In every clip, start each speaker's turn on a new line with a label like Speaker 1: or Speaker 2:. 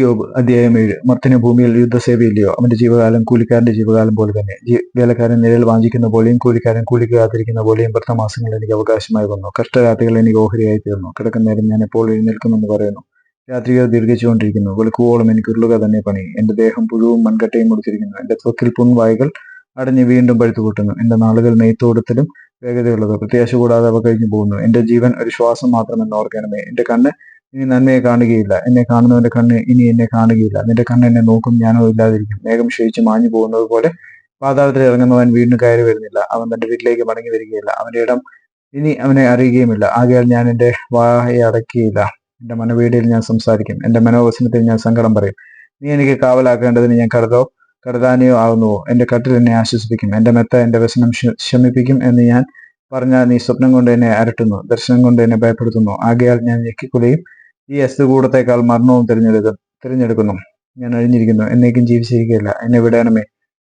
Speaker 1: യോബ് അധ്യായം ഏഴ് മർത്തിന് ഭൂമിയിൽ യുദ്ധസേവയില്ലയോ? അവന്റെ ജീവകാലം കൂലിക്കാരന്റെ ജീവകാലം പോലെ തന്നെ. വേലക്കാരൻ നിഴൽ വാഞ്ചിക്കുന്ന പോലെയും കൂലിക്കാരൻ കൂലിക്ക് കാത്തിരിക്കുന്ന പോലെയും വൃത്തമാസങ്ങൾ എനിക്ക് അവകാശമായി വന്നു. കഷ്ടരാത്രികൾ എനിക്ക് ഓഹരിയായി തീർന്നു. കിടക്കുന്ന നേരം ഞാൻ എപ്പോൾ എഴുന്നേൽക്കുമെന്ന് പറയുന്നു. രാത്രികൾ ദീർഘിച്ചുകൊണ്ടിരിക്കുന്നു. വെളുക്കുവോളം എനിക്ക് ഉരുളുക തന്നെ പണി. എന്റെ ദേഹം പുഴുവും മൺകട്ടയും മുടിച്ചിരിക്കുന്നു എന്റെ ത്വക്കിൽ പുൻവായകൾ അടഞ്ഞ് വീണ്ടും പഴുത്തു കൂട്ടുന്നു എന്റെ നാളുകൾ നെയ്ത്തോടത്തിലും വേഗതയുള്ളത്. പ്രത്യാശ കൂടാതെ അവ കഴിഞ്ഞു പോകുന്നു എന്റെ ജീവൻ ഒരു ശ്വാസം മാത്രമെന്ന് ഓർക്കണമേ. എന്റെ കണ്ണ് ഇനി നന്മയെ കാണുകയില്ല. എന്നെ കാണുന്നവന്റെ കണ്ണ് ഇനി എന്നെ കാണുകയില്ല. നിന്റെ കണ്ണ് എന്നെ നോക്കും ഞാനോ ഇല്ലാതിരിക്കും. മേഘം ക്ഷയിച്ച് മാഞ്ഞു പോകുന്നത് പോലെ പാതാളത്തിൽ ഇറങ്ങുന്നവൻ വീണ്ടും കയറി വരുന്നില്ല. അവൻ തന്റെ വീട്ടിലേക്ക് മടങ്ങി വരികയില്ല. അവന്റെ ഇടം ഇനി അവനെ അറിയുകയുമില്ല. ആകയാൽ ഞാൻ എന്റെ വായ അടക്കിയില്ല എന്റെ മനവീടിയിൽ ഞാൻ സംസാരിക്കും. എന്റെ മനോവസനത്തിൽ ഞാൻ സങ്കടം പറയും. നീ എനിക്ക് കാവലാക്കേണ്ടതിന് ഞാൻ കരുതോ? കരുതാനിയോ ആകുന്നുവോ എന്റെ കട്ടിൽ എന്നെ ആശ്വസിപ്പിക്കും. എന്റെ മെത്ത എന്റെ വ്യസനം ശമിപ്പിക്കും എന്ന് ഞാൻ പറഞ്ഞാൽ നീ സ്വപ്നം കൊണ്ട് എന്നെ അരട്ടുന്നു. ദർശനം കൊണ്ട് എന്നെ ഭയപ്പെടുത്തുന്നു. ആകയാൽ ഞാൻ ഞെക്കിക്കുലയും ഈ അസ്തുകൂടത്തേക്കാൾ മരണവും തിരഞ്ഞെടുക്കും തിരഞ്ഞെടുക്കുന്നു. ഞാൻ അഴിഞ്ഞിരിക്കുന്നു. എന്നേക്കും ജീവിച്ചിരിക്കുകയില്ല. എന്നെ വിടണമേ.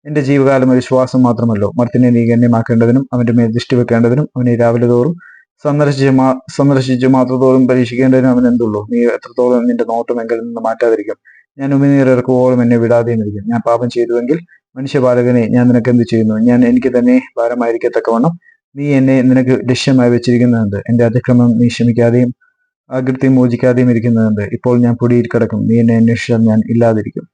Speaker 1: എന്റെ ജീവകാലം ഒരു ശ്വാസം മാത്രമല്ലോ. മർത്തിനെ നീ ഗണ്യമാക്കേണ്ടതിനും അവന്റെ മേൽ ദൃഷ്ടി വെക്കേണ്ടതിനും അവനെ രാവിലെ തോറും സന്ദർശിച്ച് മാ സന്ദർശിച്ച് മാത്രത്തോളം പരീക്ഷിക്കേണ്ടതിനും അവൻ എന്തുള്ളൂ? നീ എത്രത്തോളം നിന്റെ നോട്ടം എങ്കിൽ നിന്ന് മാറ്റാതിരിക്കും. ഞാൻ ഉമിനീർ ഇറക്കുവോളം എന്നെ വിടാതെയും ഇരിക്കും ഞാൻ പാപം ചെയ്തുവെങ്കിൽ മനുഷ്യബാലകനെ ഞാൻ നിനക്ക് എന്ത് ചെയ്യുന്നു? ഞാൻ എനിക്ക് തന്നെ ഭാരമായിരിക്കത്തക്കവണ്ണം നീ എന്നെ നിനക്ക് ലക്ഷ്യമായി വെച്ചിരിക്കുന്നതെന്ത്? എന്റെ അതിക്രമം നീ ക്ഷമിക്കാതെയും അകൃത്യം മോചിക്കാതെയും ഇരിക്കുന്നതെന്ത്? ഇപ്പോൾ ഞാൻ പൊടിയിൽ കിടക്കും. നീ എന്നെ അന്വേഷിച്ചാൽ ഞാൻ ഇല്ലാതിരിക്കും.